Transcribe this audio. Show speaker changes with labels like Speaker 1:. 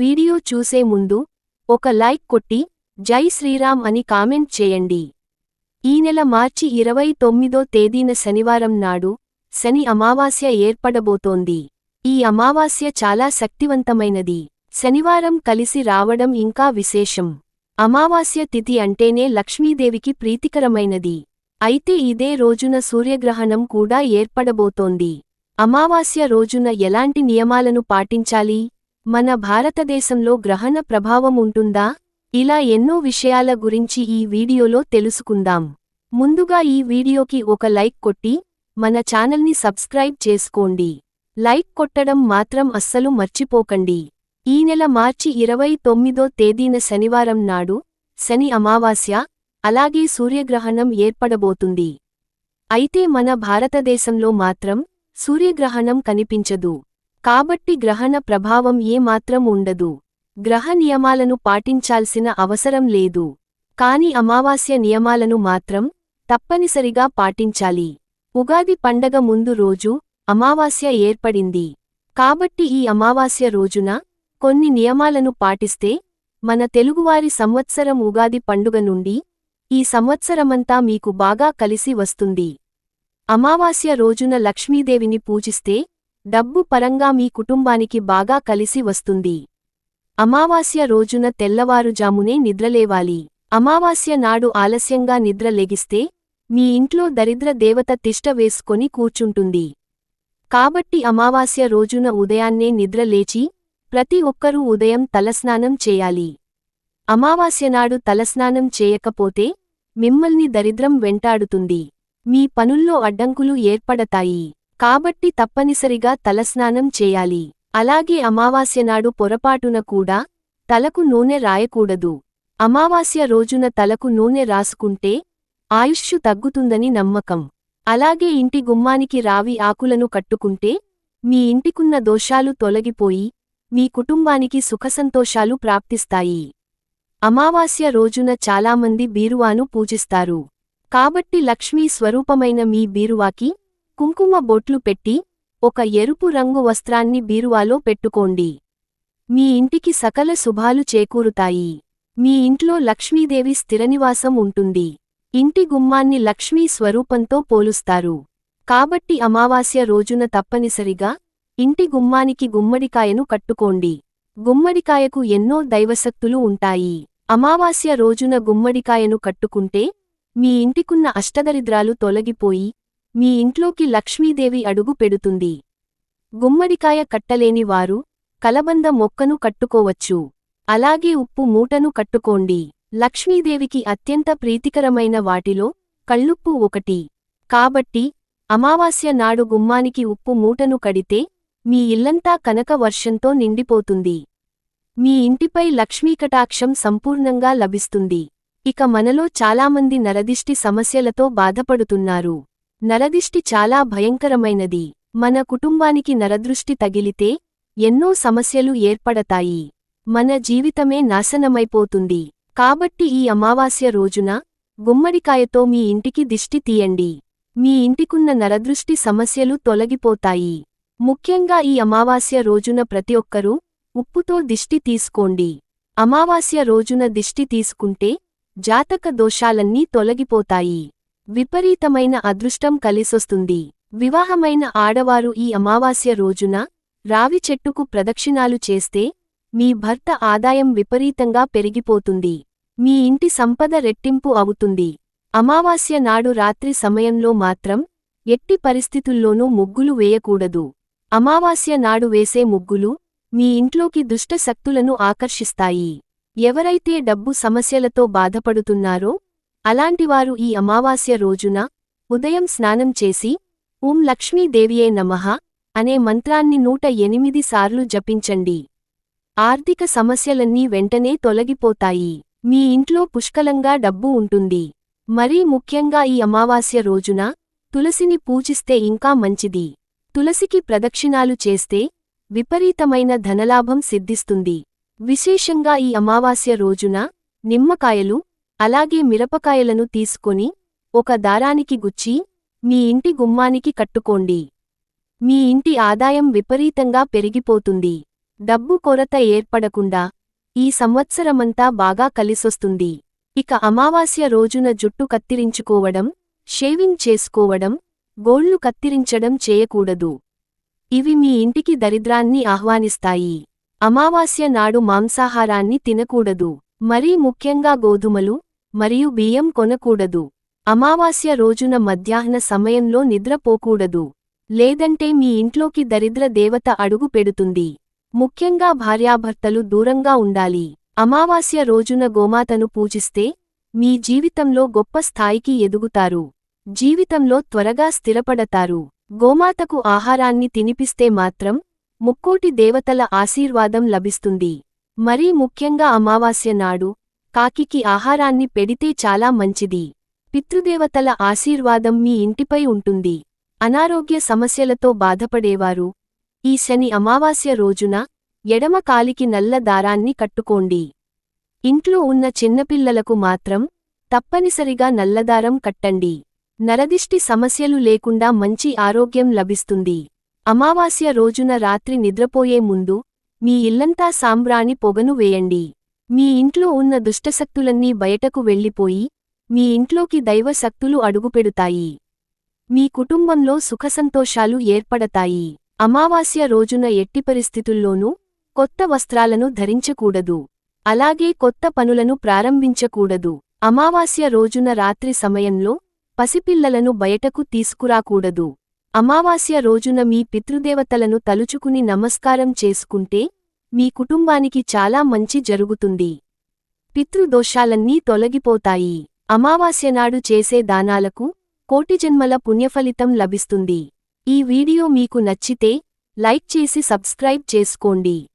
Speaker 1: Video చూసే ముందు ఒక లైక్ కొట్టి జై శ్రీరామ్ అని కామెంట్ చేయండి. ఈ నెల మార్చి ఇరవై తొమ్మిదో తేదీన శనివారం నాడు శని అమావాస్య ఏర్పడబోతోంది. ఈ అమావాస్య చాలా శక్తివంతమైనది. శనివారం కలిసి రావడం ఇంకా విశేషం. అమావాస్య తిథి అంటేనే లక్ష్మీదేవికి ప్రీతికరమైనది. అయితే ఇదే రోజున సూర్యగ్రహణం కూడా ఏర్పడబోతోంది. అమావాస్య రోజున ఎలాంటి నియమాలను పాటించాలి? మన భారతదేశంలో గ్రహణ ప్రభావం ఉంటుందా? ఇలా ఎన్నో విషయాల గురించి ఈ వీడియోలో తెలుసుకుందాం. ముందుగా ఈ వీడియోకి ఒక లైక్ కొట్టి మన ఛానల్ని సబ్స్క్రైబ్ చేసుకోండి. లైక్ కొట్టడం మాత్రం అస్సలు మర్చిపోకండి. ఈ నెల మార్చి ఇరవై తొమ్మిదో తేదీన శనివారం నాడు శని అమావాస్య అలాగే సూర్యగ్రహణం ఏర్పడబోతుంది. అయితే మన భారతదేశంలో మాత్రం సూర్యగ్రహణం కనిపించదు. కాబట్టి గ్రహణ ప్రభావం ఏమాత్రం ఉండదు. గ్రహ నియమాలను పాటించాల్సిన అవసరం లేదు. కాని అమావాస్య నియమాలను మాత్రం తప్పనిసరిగా పాటించాలి. ఉగాది పండగ ముందు రోజు అమావాస్య ఏర్పడింది. కాబట్టి ఈ అమావాస్య రోజున కొన్ని నియమాలను పాటిస్తే మన తెలుగువారి సంవత్సరం ఉగాది పండుగ నుండి ఈ సంవత్సరమంతా మీకు బాగా కలిసి వస్తుంది. అమావాస్య రోజున లక్ష్మీదేవిని పూజిస్తే డబ్బు పరంగా మీ కుటుంబానికి బాగా కలిసి వస్తుంది. అమావాస్య రోజున తెల్లవారుజామునే నిద్రలేవాలి. అమావాస్య నాడు ఆలస్యంగా నిద్ర లెగిస్తే మీ ఇంట్లో దరిద్ర దేవత తిష్ట వేసుకొని కూర్చుంటుంది. కాబట్టి అమావాస్య రోజున ఉదయాన్నే నిద్ర లేచి ప్రతి ఒక్కరూ ఉదయం తలస్నానం చేయాలి. అమావాస్యనాడు తలస్నానం చేయకపోతే మిమ్మల్ని దరిద్రం వెంటాడుతుంది. మీ పనుల్లో అడ్డంకులు ఏర్పడతాయి. కాబట్టి తప్పనిసరిగా తలస్నానం చేయాలి. అలాగే అమావాస్యనాడు పొరపాటున కూడా తలకు నూనె రాయకూడదు. అమావాస్య రోజున తలకు నూనె రాసుకుంటే ఆయుష్షు తగ్గుతుందని నమ్మకం. అలాగే ఇంటి గుమ్మానికి రావి ఆకులను కట్టుకుంటే మీ ఇంటికున్న దోషాలు తొలగిపోయి మీ కుటుంబానికి సుఖసంతోషాలు ప్రాప్తిస్తాయి. అమావాస్య రోజున చాలామంది బీరువాను పూజిస్తారు. కాబట్టి లక్ష్మీ స్వరూపమైన మీ బీరువాకి కుంకుమ బొట్లు పెట్టి ఒక ఎరుపు రంగు వస్త్రాన్ని బీరువాలో పెట్టుకోండి. మీ ఇంటికి సకల శుభాలు చేకూరుతాయి. మీ ఇంట్లో లక్ష్మీదేవి స్థిరనివాసం ఉంటుంది. ఇంటి గుమ్మాన్ని లక్ష్మీ స్వరూపంతో పోలుస్తారు. కాబట్టి అమావాస్య రోజున తప్పనిసరిగా ఇంటి గుమ్మానికి గుమ్మడికాయను కట్టుకోండి. గుమ్మడికాయకు ఎన్నో దైవశక్తులు ఉంటాయి. అమావాస్య రోజున గుమ్మడికాయను కట్టుకుంటే మీ ఇంటికున్న అష్టదరిద్రాలు తొలగిపోయి మీ ఇంట్లోకి లక్ష్మీదేవి అడుగు పెడుతుంది. గుమ్మడికాయ కట్టలేని వారు కలబంద మొక్కను కట్టుకోవచ్చు. అలాగే ఉప్పు మూటను కట్టుకోండి. లక్ష్మీదేవికి అత్యంత ప్రీతికరమైన వాటిలో కళ్ళుప్పు ఒకటి. కాబట్టి అమావాస్య నాడు గుమ్మానికి ఉప్పు మూటను కడితే మీ ఇల్లంతా కనక వర్షంతో నిండిపోతుంది. మీ ఇంటిపై లక్ష్మీకటాక్షం సంపూర్ణంగా లభిస్తుంది. ఇక మనలో చాలామంది నరదిష్టి సమస్యలతో బాధపడుతున్నారు. నరదిష్టి చాలా భయంకరమైనది. మన కుటుంబానికి నరదృష్టి తగిలితే ఎన్నో సమస్యలు ఏర్పడతాయి. మన జీవితమే నాశనమైపోతుంది. కాబట్టి ఈ అమావాస్య రోజున గుమ్మడికాయతో మీ ఇంటికి దిష్టి తీయండి. మీ ఇంటికున్న నరదృష్టి సమస్యలు తొలగిపోతాయి. ముఖ్యంగా ఈ అమావాస్య రోజున ప్రతి ఒక్కరూ ఉప్పుతో దిష్టి తీసుకోండి. అమావాస్య రోజున దిష్టి తీసుకుంటే జాతక దోషాలన్నీ తొలగిపోతాయి. విపరీతమైన అదృష్టం కలిసొస్తుంది. వివాహమైన ఆడవారు ఈ అమావాస్య రోజున రావి చెట్టుకు ప్రదక్షిణాలు చేస్తే మీ భర్త ఆదాయం విపరీతంగా పెరిగిపోతుంది. మీ ఇంటి సంపద రెట్టింపు అవుతుంది. అమావాస్య నాడు రాత్రి సమయంలో మాత్రం ఎట్టి పరిస్థితుల్లోనూ ముగ్గులు వేయకూడదు. అమావాస్య నాడు వేసే ముగ్గులు మీ ఇంట్లోకి దుష్ట శక్తులను ఆకర్షిస్తాయి. ఎవరైతే డబ్బు సమస్యలతో బాధపడుతున్నారో అలాంటివారు ఈ అమావాస్య రోజున ఉదయం స్నానం చేసి ఓం లక్ష్మీదేవియే నమః అనే మంత్రాన్ని నూట ఎనిమిది సార్లు జపించండి. ఆర్థిక సమస్యలన్నీ వెంటనే తొలగిపోతాయి. మీ ఇంట్లో పుష్కలంగా డబ్బు ఉంటుంది. మరీ ముఖ్యంగా ఈ అమావాస్య రోజున తులసిని పూజిస్తే ఇంకా మంచిది. తులసికి ప్రదక్షిణాలు చేస్తే విపరీతమైన ధనలాభం సిద్ధిస్తుంది. విశేషంగా ఈ అమావాస్య రోజున నిమ్మకాయలు అలాగే మిరపకాయలను తీసుకొని ఒక దారానికి గుచ్చి మీ ఇంటి గుమ్మానికి కట్టుకోండి. మీ ఇంటి ఆదాయం విపరీతంగా పెరిగిపోతుంది. డబ్బు కొరత ఏర్పడకుండా ఈ సంవత్సరమంతా బాగా కలిసొస్తుంది. ఇక అమావాస్య రోజున జుట్టు కత్తిరించుకోవడం షేవింగ్ చేసుకోవడం గోళ్ళు కత్తిరించడం చేయకూడదు. ఇవి మీ ఇంటికి దరిద్రాన్ని ఆహ్వానిస్తాయి. అమావాస్య నాడు మాంసాహారాన్ని తినకూడదు. మరీ ముఖ్యంగా గోధుమలు మరియు బియ్యం కొనకూడదు. అమావాస్య రోజున మధ్యాహ్న సమయంలో నిద్రపోకూడదు లేదంటే మీ ఇంట్లోకి దరిద్ర దేవత అడుగు పెడుతుంది. ముఖ్యంగా భార్యాభర్తలు దూరంగా ఉండాలి. అమావాస్య రోజున గోమాతను పూజిస్తే మీ జీవితంలో గొప్ప స్థాయికి ఎదుగుతారు. జీవితంలో త్వరగా స్థిరపడతారు. గోమాతకు ఆహారాన్ని తినిపిస్తే మాత్రం ముక్కోటి దేవతల ఆశీర్వాదం లభిస్తుంది. మరీ ముఖ్యంగా అమావాస్య నాడు కాకికి ఆహారాన్ని పెడితే చాలా మంచిది. పితృదేవతల ఆశీర్వాదం మీ ఇంటిపై ఉంటుంది. అనారోగ్య సమస్యలతో బాధపడేవారు. ఈ శని అమావాస్య రోజున ఎడమ కాలికి నల్ల దారాన్ని కట్టుకోండి. ఇంట్లో ఉన్న చిన్నపిల్లలకు మాత్రం తప్పనిసరిగా నల్లదారం కట్టండి. నరదిష్టి సమస్యలు లేకుండా మంచి ఆరోగ్యం లభిస్తుంది. అమావాస్య రోజున రాత్రి నిద్రపోయే ముందు మీ ఇల్లంతా సాంబ్రాణి పొగను వేయండి. మీ ఇంట్లో ఉన్న దుష్టశక్తులన్నీ బయటకు వెళ్ళిపోయి మీ ఇంట్లోకి దైవశక్తులు అడుగుపెడుతాయి. మీ కుటుంబంలో సుఖసంతోషాలు ఏర్పడతాయి. అమావాస్య రోజున ఎట్టి పరిస్థితుల్లోనూ కొత్త వస్త్రాలను ధరించకూడదు. అలాగే కొత్త పనులను ప్రారంభించకూడదు. అమావాస్య రోజున రాత్రి సమయంలో పసిపిల్లలను బయటకు తీసుకురాకూడదు. అమావాస్య రోజున మీ పితృదేవతలను తలుచుకుని నమస్కారం చేసుకుంటే మీ కుటుంబానికి చాలా మంచి జరుగుతుంది. పితృదోషాలన్నీ తొలగిపోతాయి. అమావాస్యనాడు చేసే దానాలకు కోటిజన్మల పుణ్యఫలితం లభిస్తుంది. ఈ వీడియో మీకు నచ్చితే లైక్ చేసి సబ్స్క్రైబ్ చేసుకోండి.